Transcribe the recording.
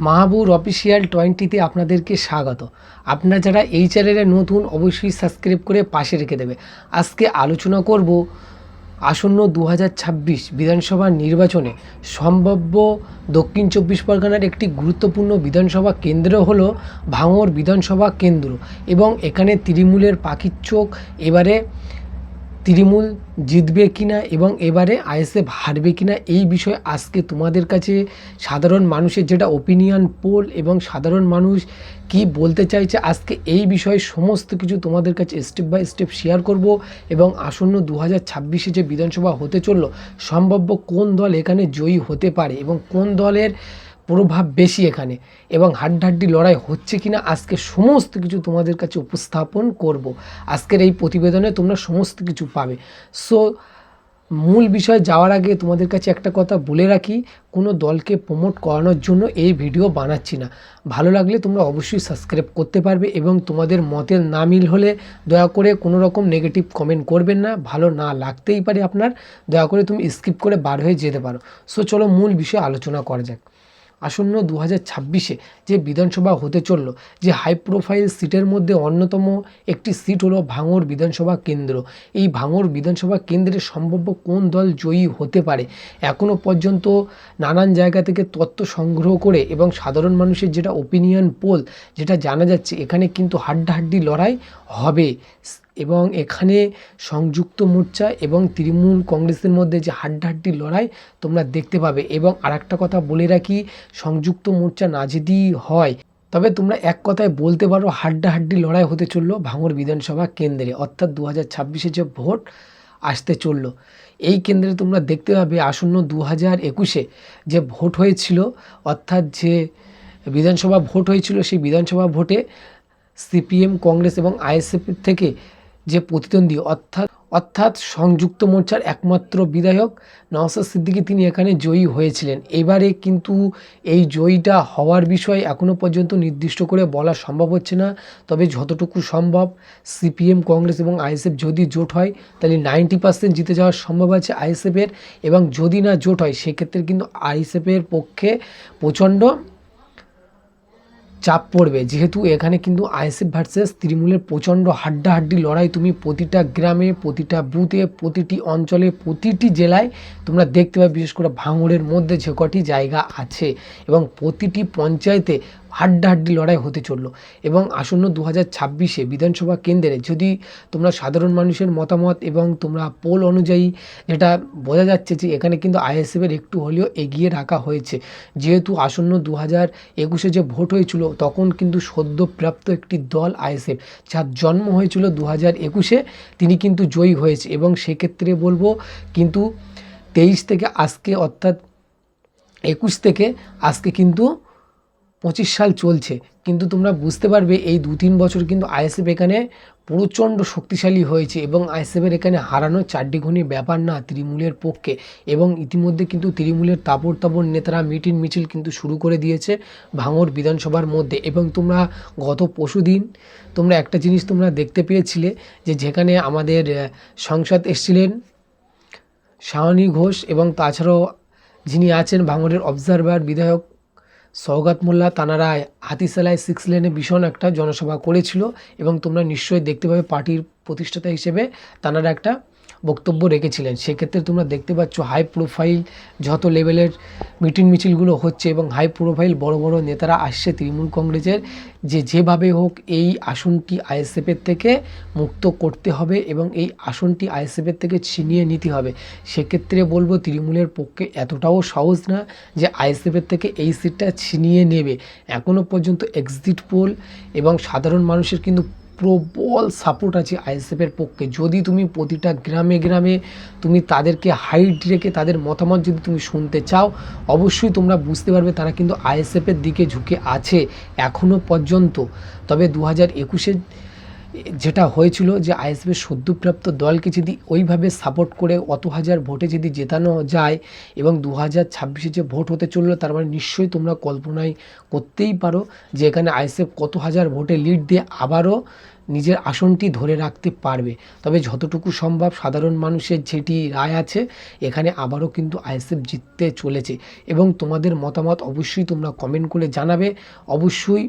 Mahabur official টোয়েন্টিতে আপনাদেরকে স্বাগত। আপনারা যারা এই চ্যানেলে নতুন, অবশ্যই সাবস্ক্রাইব করে পাশে রেখে দেবে। আজকে আলোচনা করব আসন্ন দু হাজার ছাব্বিশ বিধানসভা নির্বাচনে। সম্ভাব্য দক্ষিণ চব্বিশ পরগনার একটি গুরুত্বপূর্ণ বিধানসভা কেন্দ্র হলো ভাঙর বিধানসভা কেন্দ্র এবং এখানে তৃণমূলের পাখির চোখ, এবারে তৃণমূল জিতবে কি না এবং এবারে আইএসএফ হারবে কি না এই বিষয়ে আজকে তোমাদের কাছে সাধারণ মানুষের যেটা ওপিনিয়ন পোল এবং সাধারণ মানুষ কি বলতে চাইছে, আজকে এই বিষয়ে সমস্ত কিছু তোমাদের কাছে স্টেপ বাই স্টেপ শেয়ার করব এবং আসন্ন দু হাজার ছাব্বিশে যে বিধানসভা হতে চলল, সম্ভাব্য কোন দল এখানে জয়ী হতে পারে এবং কোন দলের প্রভাব বেশি এখানে। এবং হাড্ডাহাড্ডি লড়াই হচ্ছে কি না আজকে সমস্ত কিছু তোমাদের কাছে উপস্থাপন করব। আজকের এই প্রতিবেদনে তোমরা সমস্ত কিছু পাবে। সো মূল বিষয়ে যাওয়ার আগে তোমাদের কাছে একটা কথা বলে রাখি, কোনো দলকে প্রমোট করানোর জন্য এই ভিডিও বানাচ্ছি না। ভালো লাগলে তোমরা অবশ্যই সাবস্ক্রাইব করতে পারবে এবং তোমাদের মতের না মিল হলে দয়া করে কোনো রকম নেগেটিভ কমেন্ট করবেন না। ভালো না লাগতেই পারে আপনার। দয়া করে তুমি স্কিপ করে বার হয়ে যেতে পারো। সো চলো মূল বিষয়ে আলোচনা করা যাক। আসন্ন দু হাজার ছাব্বিশে যে বিধানসভা হতে চলল, যে হাই প্রোফাইল সিটের মধ্যে অন্যতম একটি সিট হলো ভাঙড় বিধানসভা কেন্দ্র। এই ভাঙড় বিধানসভা কেন্দ্রে সম্ভাব্য কোন দল জয়ী হতে পারে এখনও পর্যন্ত নানান জায়গা থেকে তথ্য সংগ্রহ করে এবং সাধারণ মানুষের যেটা ওপিনিয়ন পোল যেটা জানা যাচ্ছে, এখানে কিন্তু হাড্ডাহাড্ডি লড়াই হবে। এবং এখানে সংযুক্ত মোর্চা এবং তৃণমূল কংগ্রেসের মধ্যে যে হাড্ডাহাড্ডি লড়াই তোমরা দেখতে পাবে এবং আরেকটা কথা বলে রাখি, সংযুক্ত মোর্চা না যদি হয়। তবে তোমরা এক কথায় বলতে পারো হাড্ডাহাড্ডি লড়াই হতে চলল ভাঙর বিধানসভা কেন্দ্রে, অর্থাৎ দু হাজার ছাব্বিশে যে ভোট আসতে চলল। এই কেন্দ্রে তোমরা দেখতে পাবে আসন্ন দু হাজার একুশে যে ভোট হয়েছিল, অর্থাৎ যে বিধানসভা ভোট হয়েছিল সেই বিধানসভা ভোটে সিপিএম, কংগ্রেস এবং আইএসএফ থেকে যে প্রতিদ্বন্দ্বী, অর্থাৎ অর্থাৎ সংযুক্ত মোর্চার একমাত্র বিধায়ক নওসাদ সিদ্দিকী তিনি এখানে জয়ী হয়েছিলেন। এবারে কিন্তু এই জয়ীটা হওয়ার বিষয়ে এখনও পর্যন্ত নির্দিষ্ট করে বলা সম্ভব হচ্ছে না। তবে যতটুকু সম্ভব সিপিএম, কংগ্রেস এবং আইএসএফ যদি জোট হয়, তাহলে নাইনটি পার্সেন্ট জিতে যাওয়ার সম্ভব আছে আইএসএফের। এবং যদি না জোট হয়, সেক্ষেত্রে কিন্তু আইএসএফের পক্ষে প্রচণ্ড চাপ পড়বে। যেহেতু এখানে কিন্তু আইএসএফ ভার্সেস তৃণমূলের প্রচণ্ড হাড্ডাহাড্ডি লড়াই। তুমি প্রতিটা গ্রামে, প্রতিটা বুথে, প্রতিটি অঞ্চলে, প্রতিটি জেলায় তোমরা দেখতে পাবে, বিশেষ করে ভাঙড়ের মধ্যে যে কটি জায়গা আছে। এবং প্রতিটি পঞ্চায়েতে হাড্ডাহাড্ডি লড়াই হতে চলল এবং আসন্ন দু হাজার ছাব্বিশে বিধানসভা কেন্দ্রে যদি তোমরা সাধারণ মানুষের মতামত এবং তোমরা পোল অনুযায়ী যেটা বোঝা যাচ্ছে যে এখানে কিন্তু আইএসএফের একটু হলেও এগিয়ে রাখা হয়েছে। যেহেতু আসন্ন দু হাজার একুশে যে ভোট হয়েছিল তখন কিন্তু সদ্যপ্রাপ্ত একটি দল আইএসএফ, যার জন্ম হয়েছিল দু হাজার একুশে, তিনি কিন্তু জয়ী হয়েছে এবং সেক্ষেত্রে বলব কিন্তু তেইশ থেকে আজকে অর্থাৎ একুশ থেকে আজকে কিন্তু পঁচিশ সাল চলছে, কিন্তু তোমরা বুঝতে পারবে এই দু তিন বছর কিন্তু আইএসএফ এখানে প্রচণ্ড শক্তিশালী হয়েছে এবং আইএসএফের এখানে হারানো চারটি ঘনি ব্যাপার না তৃণমূলের পক্ষে। এবং ইতিমধ্যে কিন্তু তৃণমূলের তাপড় তাপড় নেতারা মিটিং মিছিল কিন্তু শুরু করে দিয়েছে ভাঙড় বিধানসভার মধ্যে। এবং তোমরা গত পশু দিন তোমরা একটা জিনিস তোমরা দেখতে পেয়েছিলে যে যেখানে আমাদের সংসদ এসছিলেন শাওনি ঘোষ এবং তাছাড়াও যিনি আছেন ভাঙড়ের অবজারভার বিধায়ক সৌগাত মোল্লা তানারা হাতিসালায় সিক্স লেনে ভীষণ একটা জনসভা করেছিল এবং তোমরা নিশ্চয়ই দেখতে পাবে পার্টির প্রতিষ্ঠাতা হিসেবে তানারা একটা বক্তব্য রেখেছিলেন। সেক্ষেত্রে তোমরা দেখতে পাচ্ছ হাই প্রোফাইল যত লেভেলের মিটিং মিছিলগুলো হচ্ছে এবং হাই প্রোফাইল বড় বড় নেতারা আসছে তৃণমূল কংগ্রেসের, যে যেভাবে হোক এই আসনটি আইএসএফের থেকে মুক্ত করতে হবে এবং এই আসনটি আইএসএফের থেকে ছিনিয়ে নিতে হবে। সেক্ষেত্রে বলব তৃণমূলের পক্ষে এতটাও সহজ না যে আইএসএফের থেকে এই সিটটা ছিনিয়ে নেবে। এখনও পর্যন্ত এক্সিট পোল এবং সাধারণ মানুষের কিন্তু প্রবল সাপোর্ট আছে আইএসএফের পক্ষে। যদি তুমি প্রতিটা গ্রামে গ্রামে তুমি তাদেরকে হাইট রেখে তাদের মতামত যদি তুমি শুনতে চাও, অবশ্যই তোমরা বুঝতে পারবে তারা কিন্তু আইএসএফের দিকে ঝুঁকে আছে এখনও পর্যন্ত। তবে দু হাজার একুশে যেটা হয়েছিল যে আইএসএফের সদ্যপ্রাপ্ত দলকে যদি ওইভাবে সাপোর্ট করে অত হাজার ভোটে যদি জেতানো যায় এবং দু হাজার ছাব্বিশে যে ভোট হতে চলল, তার মানে নিশ্চয়ই তোমরা কল্পনায় করতেই পারো যে এখানে আইএসএফ কত হাজার ভোটে লিড দিয়ে আবারও নিজের আসনটি ধরে রাখতে পারবে। তবে যতটুকু সম্ভব সাধারণ মানুষের যেটি রায় আছে, এখানে আবারও কিন্তু আইএসএফ জিততে চলেছে। এবং তোমাদের মতামত অবশ্যই তোমরা কমেন্ট করে জানাবে। অবশ্যই